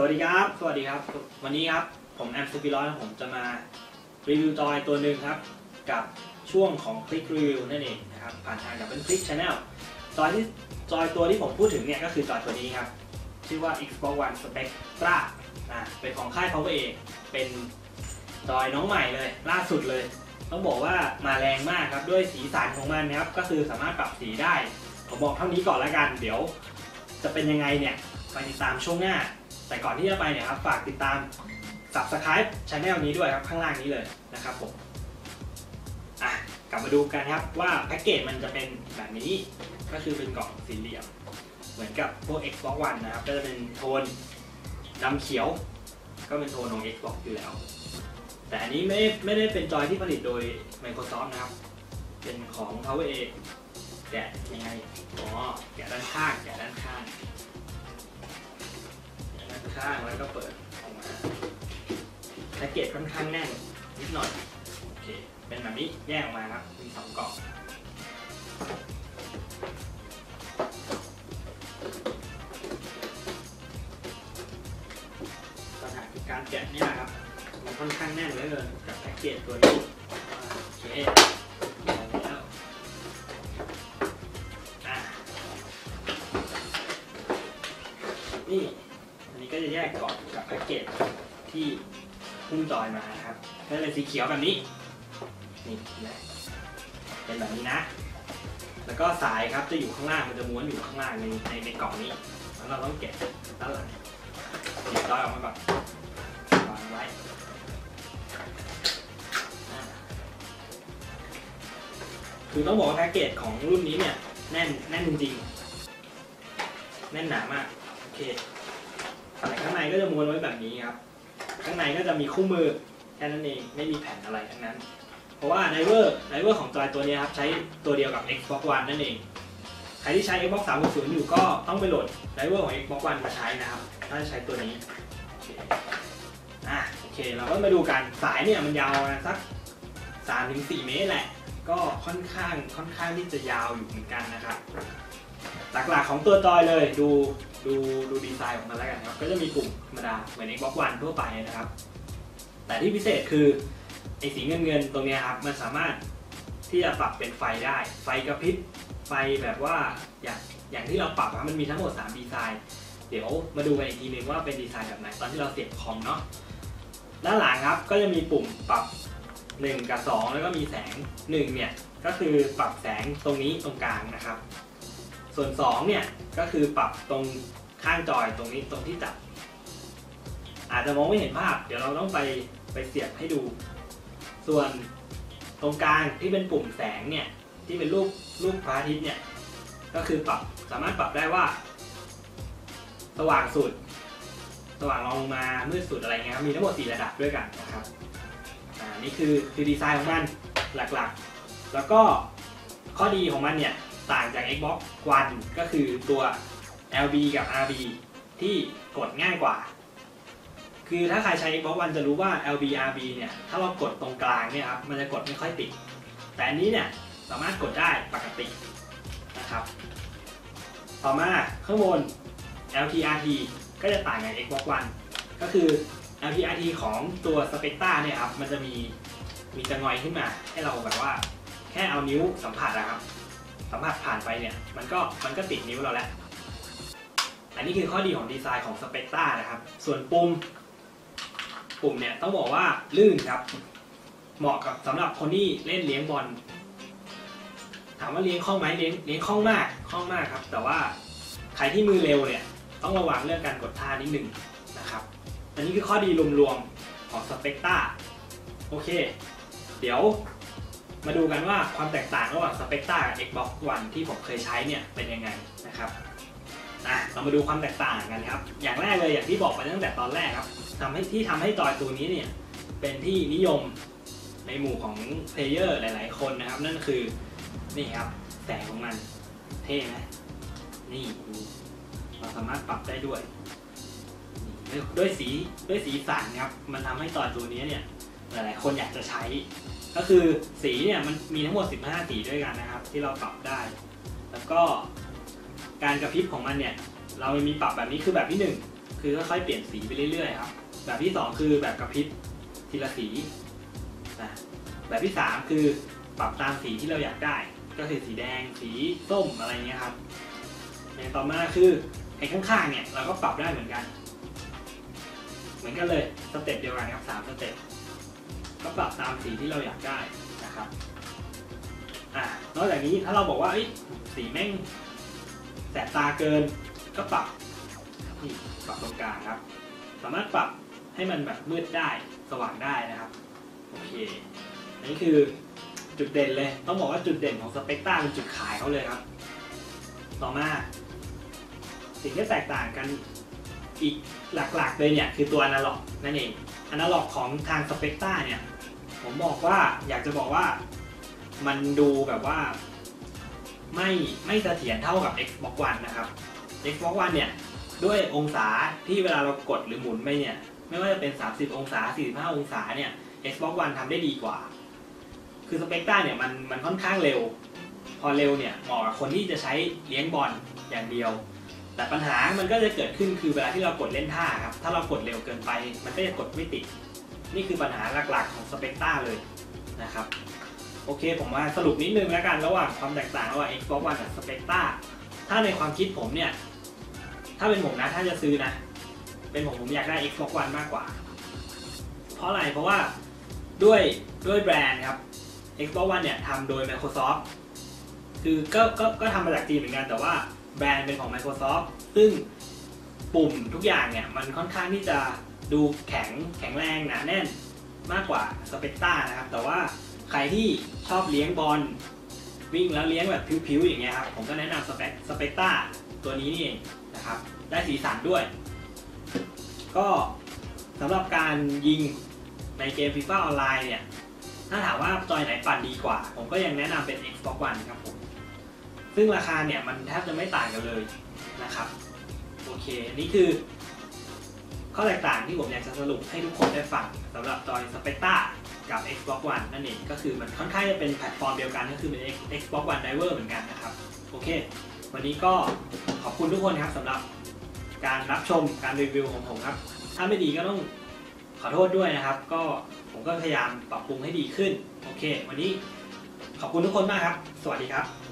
สวัสดีครับ สวัสดีครับ วันนี้ครับ ผมแอมสปิร้อยผมจะมารีวิวจอยตัวหนึ่งครับ กับช่วงของคลิกรีวิวนั่นเองนะครับ ผ่านทางกับเป็นคลิกช anel จอยที่จอยตัวที่ผมพูดถึงเนี่ยก็คือจอยตัวนี้ครับ ชื่อว่า Xbox One Spectra อ่าเป็นของค่าย Power A เป็นจอยน้องใหม่เลย ล่าสุดเลย ต้องบอกว่ามาแรงมากครับ ด้วยสีสันของมันนะครับ ก็คือสามารถปรับสีได้ ผมบอกเท่านี้ก่อนแล้วกัน เดี๋ยว จะเป็นยังไงเนี่ยไปติดตามช่วงหน้า แต่ก่อนที่จะไปเนี่ยครับฝากติดตาม subscribe channel นี้ด้วยครับข้างล่างนี้เลยนะครับผมอะกลับมาดูกันครับว่าแพ็กเกจมันจะเป็นแบบนี้ก็คือเป็นกล่องสี่เหลี่ยม เหมือนกับพวก Xbox One นะครับ ก็จะเป็นโทนดำเขียว ก็เป็นโทนของ Xbox อยู่แล้ว แต่อันนี้ไม่ไม่ได้เป็นจอยที่ผลิตโดย Microsoft นะครับ เป็นของ Power A แกะยังไงอ๋อแกะด้านข้างแกะด้านข้าง ข้างแล้วก็เปิดออกมาแพ็กเกจค่อนข้างแน่นนิดหน่อยโอเคเป็นแบบนี้แยกออกมาครับมีสองกล่องปัญหาคือการแกะนี่ยนะครับมันค่อนข้างแน่นเหลยเลยกับแพ็กเกจตัวนี้โอเคแล้วอะนี่ ยกกล่องกับแพ็กเกจที่พุ่งจอยมานะครับก็เลยสีเขียวแบบนี้ นี่นะเป็นแบบนี้นะ แล้วก็สายครับจะอยู่ข้างล่างมันจะม้วนอยู่ข้างล่างในในในกล่องนี้ แล้วเราต้องแกะด้านหลังหยิบจอยออกมาก่อนวางไว้คือต้องบอกว่าแพ็กเกจของรุ่นนี้เนี่ยแน่นแน่นจริงๆแน่นหนามากโอเค แต่ข้างในก็จะม้วนไว้แบบนี้ครับ ข้างในก็จะมีคู่มือแค่นั้นเอง ไม่มีแผ่นอะไรทั้งนั้น เพราะว่าไดเวอร์ไดเวอร์ของจอยตัวนี้ครับ ใช้ตัวเดียวกับ Xbox One นั่นเอง ใครที่ใช้ Xbox 360 อยู่ก็ต้องไปโหลดไดเวอร์ของ Xbox One มาใช้นะครับ ถ้าจะใช้ตัวนี้โอเคอะโอเคเราก็มาดูกันสายเนี่ยมันยาวประมาณสัก3-4 เมตรแหละ ก็ค่อนข้างค่อนข้างที่จะยาวอยู่เหมือนกันนะครับ หลักๆของตัวจอยเลยดู ดูดูดีไซน์ของมันแล้วกันครับ ก็จะมีปุ่มธรรมดาเหมือน Xbox One ทั่วไปนะครับ แต่ที่พิเศษคือไอ้สีเงินเงินๆตรงนี้ครับ มันสามารถที่จะปรับเป็นไฟได้ ไฟกระพริบ ไฟแบบว่าอย่างอย่างที่เราปรับมันมีทั้งหมด 3 ดีไซน์ เดี๋ยวมาดูกันอีกทีนึงว่าเป็นดีไซน์แบบไหนตอนที่เราเสียบคอมเนาะ ด้านหลังครับก็จะมีปุ่มปรับ 1 กับ 2 แล้วก็มีแสง 1 เนี่ยก็คือปรับแสงตรงนี้ตรงกลางนะครับ ส่วน2เนี่ยก็คือปรับตรงข้างจอยตรงนี้ตรงที่จับ อาจจะมองไม่เห็นภาพ เดี๋ยวเราต้องไปไปเสียบให้ดู ส่วนตรงกลางที่เป็นปุ่มแสงเนี่ยที่เป็นรูปรูปพระอาทิตย์เนี่ยก็คือปรับสามารถปรับได้ว่า สว่างสุด สว่างรองลงมามืดสุดอะไรเงี้ยครับมีทั้งหมด4ระดับด้วยกันนะครับอ่านี่คือคือดีไซน์ของมันหลักๆ แล้วก็ข้อดีของมันเนี่ย ต่างจาก Xbox One ก็คือตัว LB กับ RB ที่กดง่ายกว่า คือถ้าใครใช้ Xbox One จะรู้ว่า LB RB เนี่ย ถ้าเรากดตรงกลางเนี่ยครับ มันจะกดไม่ค่อยติด แต่อันนี้เนี่ยสามารถกดได้ปกตินะครับ ต่อมาข้างบน LTRT ก็จะต่างกับ Xbox One ก็คือ LTRT ของตัว Spectra เนี่ยครับ มันจะมีมีจะงอยขึ้นมาให้เราแบบว่า แค่เอานิ้วสัมผัสนะครับ สัมผัสผ่านไปเนี่ยมันก็มันก็ติดนิ้วเราแล้ว อันนี้คือข้อดีของดีไซน์ของ Spectra นะครับ ส่วนปุ่ม ปุ่มเนี่ยต้องบอกว่าลื่นครับ เหมาะกับสำหรับคนที่เล่นเลี้ยงบอลถามว่าเลี้ยงคล่องไหมเลี้ยงเลี้ยงคล่องมากคล่องมากครับ แต่ว่าใครที่มือเร็วเนี่ยต้องระวังเรื่องการกดท่านิดหนึ่งนะครับ อันนี้คือข้อดีรวมๆของ Spectra โอเค เดี๋ยว มาดูกันว่าความแตกต่างระหว่าง Spectra กับ Xbox One ที่ผมเคยใช้เนี่ยเป็นยังไงนะครับอะเรามาดูความแตกต่างกันครับ อย่างแรกเลยอย่างที่บอกไปตั้งแต่ตอนแรกครับทำให้ที่ทำให้จอยตัวนี้เนี่ยเป็นที่นิยมในหมู่ของเพลเยอร์หลาย ๆ คนนะครับ นั่นคือนี่ครับแสงของมันเท่ไหมนี่เราสามารถปรับได้ด้วยด้วยสีด้วยสีสันครับ มันทำให้จอยตัวนี้เนี่ยหลาย ๆ คนอยากจะใช้ ก็คือสีเนี่ยมันมีทั้งหมด 15 สีด้วยกันนะครับ ที่เราปรับได้ แล้วก็การกระพริบของมันเนี่ย เรามีปรับแบบนี้คือแบบที่หนึ่งคือค่อยๆเปลี่ยนสีไปเรื่อยๆครับ แบบที่สองคือแบบกระพริบทีละสีนะแบบที่สามคือปรับตามสีที่เราอยากได้ ก็คือสีแดงสีส้มอะไรเงี้ยครับอย่างต่อมาคือไอ้ข้างๆเนี่ยเราก็ปรับได้เหมือนกัน เหมือนกันเลยสเต็ปเดียวกันครับสามสเต็ป ก็ปรับตามสีที่เราอยากได้นะครับอ่านอกจากนี้ถ้าเราบอกว่าสีแม่งแสบตาเกินก็ปรับนี่ปรับตรงกลางครับ สามารถปรับให้มันแบบมืดได้สว่างได้นะครับโอเคอันนี้คือจุดเด่นเลย ต้องบอกว่าจุดเด่นของสเปกตราเป็นจุดขายเขาเลยครับ ต่อมา สิ่งที่แตกต่างกัน อีกหลักๆเลยเนี่ยคือตัวอนาล็อกนั่นเองอนาล็อกของทางสเปกตราเนี่ยผมบอกว่าอยากจะบอกว่ามันดูแบบว่า ไม่ไม่เสถียรเท่ากับ Xbox One นะครับ Xbox One เนี่ยด้วยองศาที่เวลาเรากดหรือหมุนไปเนี่ย ไม่ว่าจะเป็น 30 องศา 45 องศาเนี่ย Xbox One ทำได้ดีกว่า คือสเปกตราเนี่ยมันมันค่อนข้างเร็ว พอเร็วเนี่ยเหมาะกับคนที่จะใช้เลี้ยงบอลอย่างเดียว แต่ปัญหามันก็จะเกิดขึ้นคือเวลาที่เรากดเล่นท่าครับ ถ้าเรากดเร็วเกินไป มันก็จะกดไม่ติด นี่คือปัญหาหลักๆของสเปกตาเลยนะครับ โอเค ผมมาสรุปนิดนึงแล้วกัน ระหว่างความแตกต่างระหว่าง Xbox One กับ Spectra ถ้าในความคิดผมเนี่ย ถ้าเป็นผมนะ ถ้าจะซื้อนะ เป็นผมผมอยากได้ Xbox One มากกว่า เพราะอะไร เพราะว่าด้วยด้วยแบรนด์ครับ Xbox One เนี่ยทำโดย Microsoft คือก็ก็ก็ทำมาจากจีนเหมือนกันแต่ว่า แบรนด์เป็นของ Microsoft ซึ่งปุ่มทุกอย่างเนี่ยมันค่อนข้างที่จะดูแข็งแข็งแรงหนาแน่นมากกว่า Spectra นะครับ แต่ว่าใครที่ชอบเลี้ยงบอลวิ่งแล้วเลี้ยงแบบผิวๆอย่างเงี้ยครับ ผมก็แนะนำสเปกสเปกตาตัวนี้นี่เองนะครับ ได้สีสันด้วย ก็สำหรับการยิงในเกม FIFA ออนไลน์เนี่ย ถ้าถามว่าจอยไหนปั่นดีกว่า ผมก็ยังแนะนำเป็น Xbox One ครับผม ซึ่งราคาเนี่ยมันแทบจะไม่ต่างกันเลยนะครับโอเคนี่คือ ข้อแตกต่างที่ผมอยากจะสรุปให้ทุกคนได้ฟังสำหรับจอย Spectra กับ Xbox One นั่นเองก็คือมันค่อนข้างจะเป็นแพลตฟอร์มเดียวกันก็คือเป็น Xbox One Driver เหมือนกันนะครับโอเค วันนี้ก็ขอบคุณทุกคนครับสำหรับการรับชมการรีวิวของผมครับ ถ้าไม่ดีก็ต้องขอโทษด้วยนะครับ ก็ผมก็พยายามปรับปรุงให้ดีขึ้น โอเค วันนี้ขอบคุณทุกคนมากครับ สวัสดีครับ